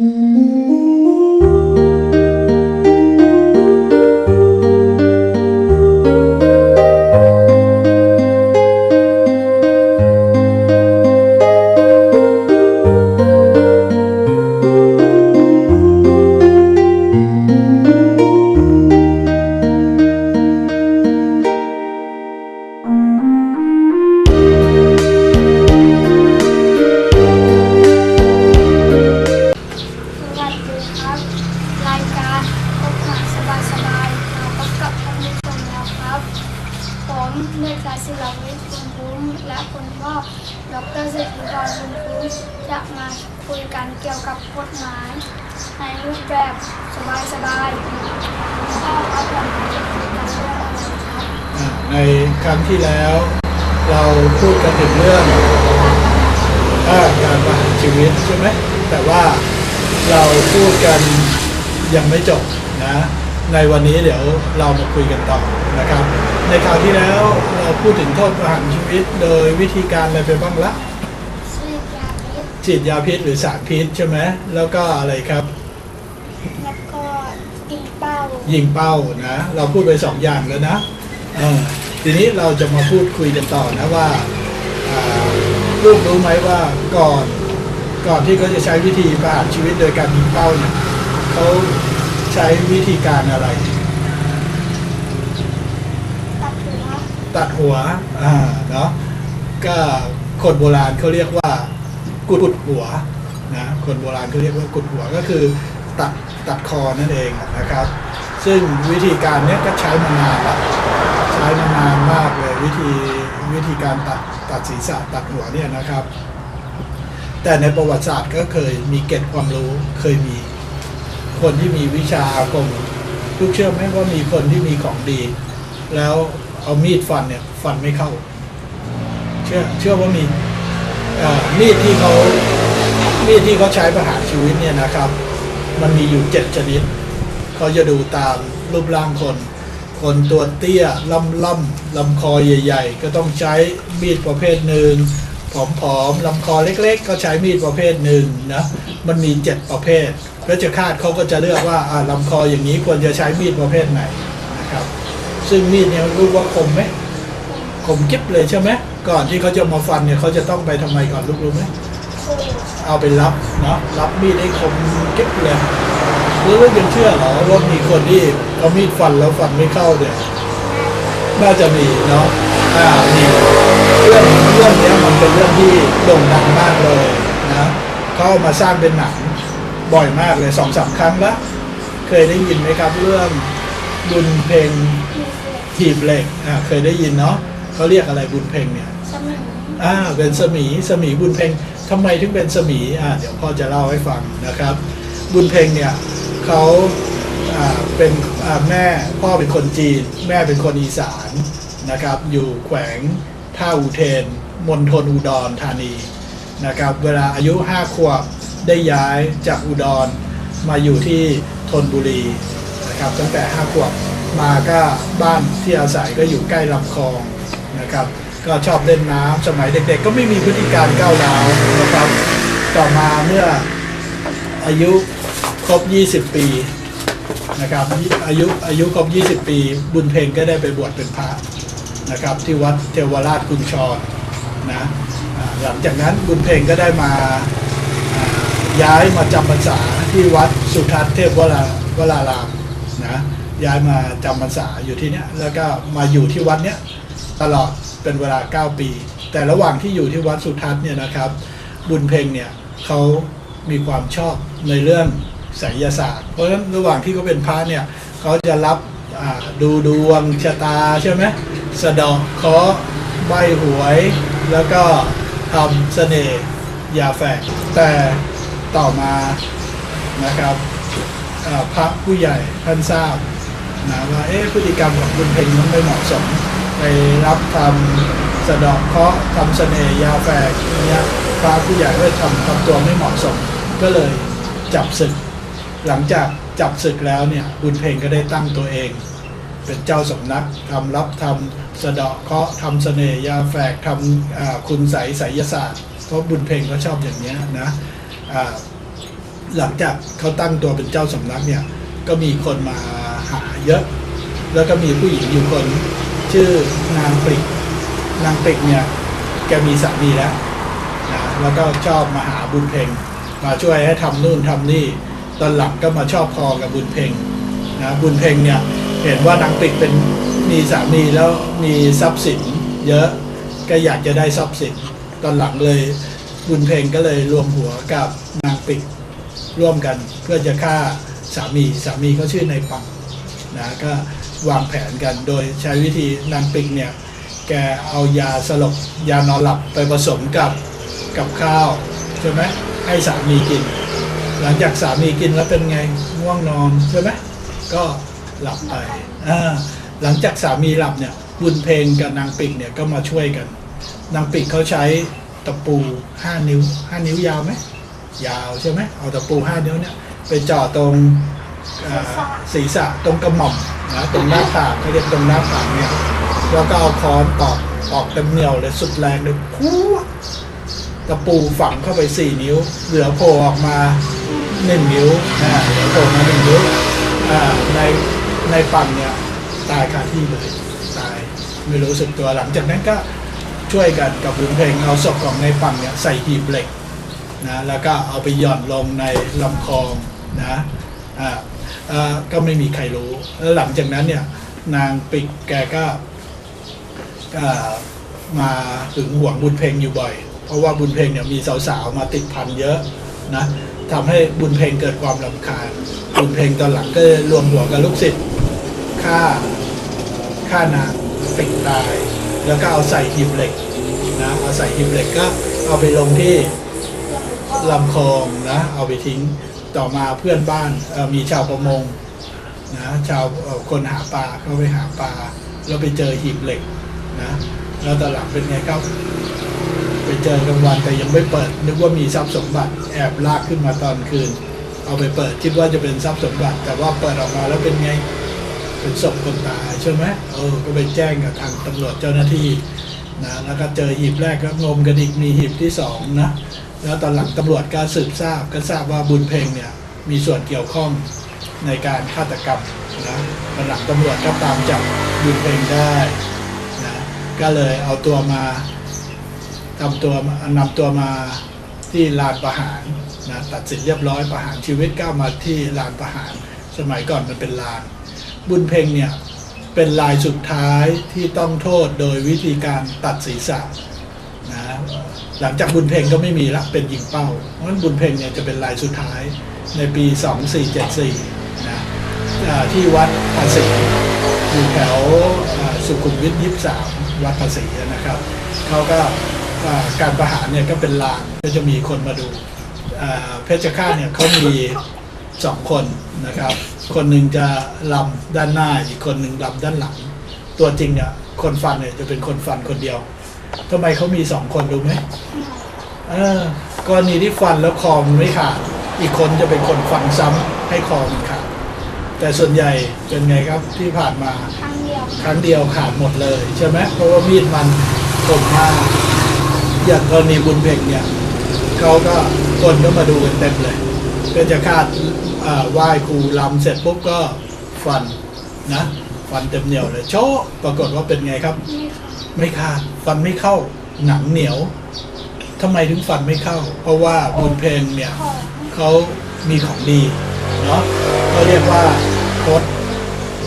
ส พูดกันถึงเรื่องอาการประหารชีวิตใช่ไหมแต่ว่าเราพูดกันยังไม่จบนะในวันนี้เดี๋ยวเรามาคุยกันต่อนะครับ ในคราวที่แล้วเราพูดถึงโทษประหารชีวิตโดยวิธีการอะไรไปบ้างละชื่อยาพิษฉีดยาพิษหรือสารพิษใช่ไหมแล้วก็อะไรครับแล้วก็ตีเป้ายิงเป้านะ เราพูดไปสองอย่างแล้วนะเออ ทีนี้เราจะมาพูดคุยกันต่อนะว่าอ่าลูกรู้ไหมว่าก่อนก่อนที่เขาจะใช้วิธีประหารชีวิตโดยการยิงเป้าเนี่ยเขาใช้วิธีการอะไร ตัดหัวตัดหัวอ่าเนาะก็คนโบราณเขาเรียกว่ากุดหัวนะคนโบราณเขาเรียกว่ากุดหัวก็คือตัดตัดคอนั่นเองนะครับ ซึ่งวิธีการเนี้ยก็ใช้มานานแล้วใช้มานานมากเลยวิธีวิธีการตัดตัดศีรษะตัดหัวเนี่ยนะครับ แต่ในประวัติศาสตร์ก็เคยมีเกร็ดความรู้เคยมี คนที่มีวิชาอาคมทุกเชื่อไหมว่ามีคนที่มีของดี แล้วเอามีดฟันเนี่ยฟันไม่เข้า เชื่อเชื่อว่ามีมีดที่เขามีดที่เขาใช้ประหารชีวิตเนี่ยนะครับ มันมีอยู่เจ็ดชนิดเขาจะดูตามรูปร่างคน คนตัวเตี้ยล่ำล่ำๆลำคอใหญ่ ๆ ก็ต้องใช้มีดประเภทหนึ่งผอมๆลำคอเล็ก ๆ ก็ใช้มีดประเภทหนึ่งนะมันมีเจ็ดประเภทเพชฌฆาตเขาก็จะเลือกว่าอ่าลำคออย่างนี้ควรจะใช้มีดประเภทไหนนะครับ ซึ่งมีดเนี่ยรู้ว่าคมไหมคมกิ๊บเลยใช่ไหมก่อนที่เขาจะมาฟันเนี่ยเขาจะต้องไปทำไมก่อนลูกรู้ไหมคู่เอาไปรับเนาะรับมีดให้คมกิ๊บเลย หรือว่ายังเชื่อเหรอว่ามีคนที่เอามีดฟันแล้วฟันไม่เข้าเนี่ยน่าจะมีเนาะอ่านี่เรื่องเรื่องเนี้ยมันเป็นเรื่องที่โด่งดังมากเลยนะเขาเอามาสร้างเป็นหนังบ่อยมากเลยสองสามครั้งแล้วเคยได้ยินไหมครับ เรื่องบุญเพลงมีเล็กถีบเหล็กอ่าเคยได้ยินเนาะเขาเรียกอะไรบุญเพ็งเนี่ยสมิงอ่าเป็นสมีสมีบุญเพ็งทำไมถึงเป็นสมีอ่าเดี๋ยวพ่อจะเล่าให้ฟังนะครับ บุญเพ็งเนี่ยเขาเป็นแม่พ่อเป็นคนจีน แม่เป็นคนอีสานนะครับ อยู่แขวงท่าอุเทนมณฑลอุดรธานีนะครับเวลาอายุห้าขวบได้ย้ายจากอุดรมาอยู่ที่ธนบุรีนะครับตั้งแต่ห้าขวบมาก็บ้านที่อาศัยก็อยู่ใกล้ลำคลองนะครับ ก็ชอบเล่นน้ำสมัยเด็กๆ ก็ไม่มีพฤติการก้าวร้าวนะครับต่อมาเมื่ออายุ ครบ 20 ปีนะครับอายุอายุครบ 20 ปี บุญเพ็งก็ได้ไปบวชเป็นพระนะครับ ที่วัดเทวราชกุญชรนะหลังจากนั้นบุญเพ็งก็ได้มาย้ายมาจำพรรษาที่วัดสุทัศน์เทพวราวรารามนะย้ายมาจำพรรษาอยู่ที่เนี้ยแล้วก็มาอยู่ที่วัดเนี้ยตลอดเป็นเวลา 9 ปี แต่ระหว่างที่อยู่ที่วัดสุทัศน์เนี่ยนะครับ บุญเพ็งเนี่ยเขามีความชอบในเรื่อง ไสยศาสตร์ เพราะฉะนั้นระหว่างที่เขาเป็นพระเนี่ยเขาจะรับดูดวงชะตาใช่ไหมสะดอกเคาะใบหวย แล้วก็ทำเสน่ห์ยาแฝกแต่ต่อมานะครับพระผู้ใหญ่ท่านทราบนะว่าเอ๊ะพฤติกรรมของคุณเพ็งมันไม่เหมาะสมไปรับทำสะดอกเคาะทำเสน่ห์ยาแฝกอย่างเงี้ยพระผู้ใหญ่ก็ทำทำตัวไม่เหมาะสมก็เลยจับศึก หลังจากจับศึกแล้วเนี่ยบุญเพ็งก็ได้ตั้งตัวเอง เป็นเจ้าสำนักทำรับทำสะเดาะเคาะทำเสน่ยาแฝกทำคุณใสไสยศาสตร์เพราะบุญเพ็งก็ชอบอย่างเนี้ยนะหลังจากเขาตั้งตัวเป็นเจ้าสำนักเนี่ยก็มีคนมาหาเยอะ แล้วก็มีผู้หญิงอยู่คนชื่อนางปริกนางปริกเนี่ยแกมีสามีแล้วนะแล้วก็ชอบมาหาบุญเพ็งมาช่วยให้ทำนู่นทำนี่ ตอนหลังก็มาชอบพอกับบุญเพ็งนะบุญเพ็งเนี่ยเห็นว่านางปิกเป็นมีสามีแล้วมีทรัพย์สินเยอะก็อยากจะได้ทรัพย์สินตอนหลังเลยบุญเพ็งก็เลยรวมหัวกับนางปิกร่วมกันเพื่อจะฆ่าสามีสามีเขาชื่อในปังนะก็วางแผนกันโดยใช้วิธีนางปิกเนี่ยแกเอายาสลบยานอนหลับไปผสมกับกับข้าวใช่ไหมให้สามีกิน หลังจากสามีกินแล้วเป็นไงง่วงนอนใช่ไหมก็หลับไปอ่าหลังจากสามีหลับเนี่ยบุญเพลงกับนางปิกเนี่ยก็มาช่วยกัน นางปิกเขาใช้ตะปูห้านิ้วห้านิ้วยาวไหมยาวใช่ไหมเอาตะปูห้านิ้วเนี่ยไปเจาะตรงศีรษะตรงกระหม่อมนะตรงหน้าผากเขาเรียกตรงหน้าผากเนี่ยแล้วก็เอาค้อนตอกตอกเต็มเหนียวเลยสุดแรงเลยพัวตะปูฝังเข้าไปสี่นิ้ว เหลือโผล่ออกมา หนึ่งนิ้วอ่าเหลือโผล่มาหนึ่งนิ้วอ่าในในฝั่งเนี่ยตายคาที่เลยตายไม่รู้สึกตัวหลังจากนั้นก็ช่วยกันกับบุญเพลงเอาศพของในฝั่งเนี่ยใส่หีบเหล็กนะแล้วก็เอาไปหย่อนลงในลำคลองนะอ่าก็ไม่มีใครรู้แล้วหลังจากนั้นเนี่ยนางปิกแกก็อ่ามาถึงห่วงบุญเพลงอยู่บ่อย เพราะว่าบุญเพลงเนี่ยมีสาวๆมาติดพันเยอะนะ ทำให้บุญเพลงเกิดความรำคาญบุญเพลงตอนหลังก็รวมหัวกับลูกศิษย์ฆ่าฆ่านางปิดตาย แล้วก็เอาใส่หีบเหล็กนะเอาใส่หีบเหล็กก็เอาไปลงที่ลำคลองนะเอาไปทิ้งต่อมาเพื่อนบ้านมีชาวประมงนะชาวคนหาปลาเขาไปหาปลาแล้วไปเจอหีบเหล็กนะแล้วตอนหลังเป็นไงครับ เจอกลางวันแต่ยังไม่เปิด นึกว่ามีทรัพย์สมบัติแอบลากขึ้นมาตอนคืน เอาไปเปิดคิดว่าจะเป็นทรัพย์สมบัติ แต่ว่าเปิดออกมาแล้วเป็นไงเป็นศพคนตายใช่ไหมเออก็ไปแจ้งกับทางตำรวจเจ้าหน้าที่นะแล้วก็เจอหีบแรกก็งมกันอีกมีหีบที่สองนะแล้วตอนหลังตำรวจก็สืบทราบก็ทราบว่าบุญเพ็งเนี่ยมีส่วนเกี่ยวข้องในการฆาตกรรมนะตอนหลังตำรวจก็ตามจับบุญเพ็งได้นะก็เลยเอาตัวมา ทำตัวนำตัวมาที่ลานประหารนะตัดสินเรียบร้อยประหารชีวิตก้าวมาที่ลานประหาร สมัยก่อนมันเป็นลาน บุญเพ็งเนี่ยเป็นลายสุดท้ายที่ต้องโทษโดยวิธีการตัดศีรษะนะหลังจากบุญเพ็งก็ไม่มีละเป็นยิงเป้าเพราะฉะนั้นบุญเพ็งเนี่ยจะเป็นลายสุดท้ายในปี 2474นะอ่าที่วัดภาษีอยู่แถวสุขุมวิท 23 วัดภาษีนะครับเขาก็ การประหารเนี่ยก็เป็นลานก็จะมีคนมาดูอ่าเพชฌฆาตเนี่ยเขามีสองคนนะครับ คนหนึ่งจะลำด้านหน้าอีกคนหนึ่งลำด้านหลัง ตัวจริงเนี่ยคนฟันเนี่ยจะเป็นคนฟันคนเดียวทำไมเขามีสองคนรู้ไหมเออกรณีที่ฟันแล้วคอมันไม่ขาด อีกคนจะเป็นคนฟันซ้ำให้คอมันขาดแต่ส่วนใหญ่เป็นไงครับที่ผ่านมาครั้งเดียวครั้งเดียวขาดหมดเลยใช่ไหมเพราะว่ามีดมันคมมาก อย่างกรณีบุญเพ่งเนี่ยเขาก็คนก็มาดูกันเต็มเลยก็จะคาดอ่าไหว้ครูลำเสร็จปุ๊บก็ฟันนะฟันเต็มเหนียวเลยโชะปรากฏว่าเป็นไงครับนี่ค่ะไม่ขาดฟันไม่เข้าหนังเหนียวทำไมถึงฟันไม่เข้า เพราะว่าบุญเพลงเนี่ยเขามีของดีเนาะเขาเรียกว่าพด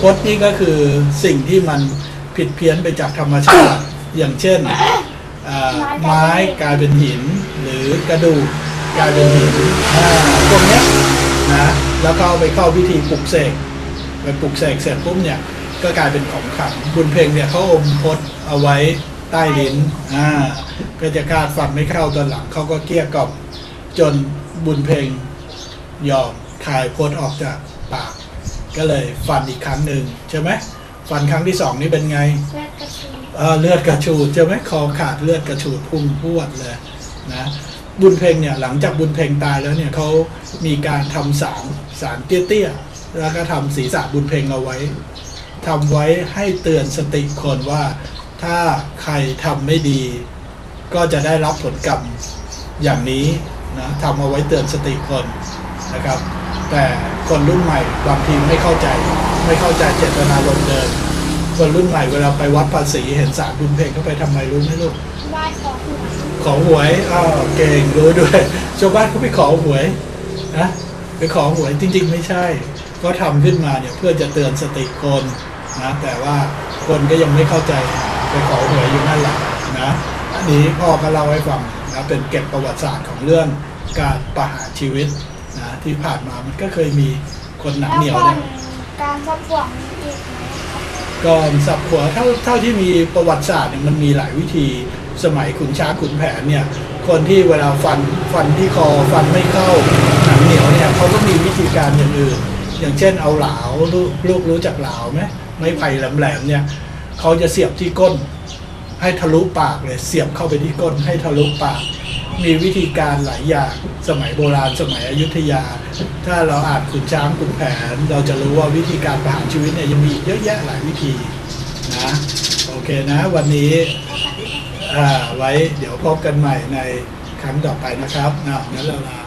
พดนี่ก็คือสิ่งที่มันผิดเพี้ยนไปจากธรรมชาติ อย่างเช่น ไม้กลายเป็นหิน หรือกระดูกกลายเป็นหินอ่าพวกนี้นะแล้วก็ไปเข้าพิธีปลุกเสกไปปลุกเสกเสร็จปุ๊บเนี่ยก็กลายเป็นของขลังบุญเพลงเนี่ยเขาอมพดเอาไว้ใต้ลิ้นอ่าก็จะคาดฟันไม่เข้าตอนหลังเขาก็เกลี้ยกล่อมจนบุญเพลงยอมคายพดออกจากปาก ก็เลยฟันอีกครั้งหนึ่งใช่ไหมฟันครั้งที่สองนี่เป็นไงแรกกระชี เลือดกระชูดใช่ไหมคอขาดเลือดกระชูดพุ่งพวดเลยนะบุญเพงเนี่ยหลังจากบุญเพงตายแล้วเนี่ยเขามีการทำสารสารเตี้ยๆแล้วก็ทำศีรษะบุญเพงเอาไว้ทำไว้ให้เตือนสติคนว่าถ้าใครทำไม่ดี ก็จะได้รับผลกรรมอย่างนี้นะทำเอาไว้เตือนสติคนนะครับ แต่คนรุ่นใหม่บางทีไม่เข้าใจไม่เข้าใจเจตนารมณ์เดิม คนรุ่นใหม่เวลาไปวัดภาษีเห็นสารบุญเพลงเขาไปทำไมรู้ไหมลูกไหว้ขอหวยขอหวยอ้าวเก่งรู้ด้วยชาวบ้านเขาไปขอหวยนะไปขอหวยจริง ๆ ไม่ใช่ ก็ทำขึ้นมาเนี่ยเพื่อจะเตือนสติคนนะแต่ว่าคนก็ยังไม่เข้าใจไปขอหวยอยู่นั่นแหละนะอันนี้พ่อก็เล่าให้ฟังนะเป็นเก็บประวัติศาสตร์ของเรื่องการประหารชีวิตนะที่ผ่านมามันก็เคยมีคนหนังแล้วเหนียวก่อนเนี่ยการสับหวังมีอีกไหมครับ ก่อนสับหัวเท่าเท่าที่มีประวัติศาสตร์เนี่ยมันมีหลายวิธีสมัยขุนช้างขุนแผนเนี่ยคนที่เวลาฟันฟันที่คอฟันไม่เข้าหนังเหนียวเนี่ยเขาก็มีวิธีการอย่างอื่น อย่างเช่นเอาเหลาลูกลูกรู้จักเหลาไหมไม้ไผ่แหลมๆเนี่ยเขาจะเสียบที่ก้น ให้ทะลุปากเลยเสียบเข้าไปที่ก้นให้ทะลุปาก มีวิธีการหลายอย่างสมัยโบราณสมัยอยุธยา ถ้าเราอ่านขุนช้างขุนแผน เราจะรู้ว่าวิธีการประหารชีวิตเนี่ยยังมีเยอะแยะหลายวิธีนะโอเคนะ วันนี้อ่าไว้เดี๋ยวพบกันใหม่ในครั้งต่อไปนะครับนะงั้นเราลา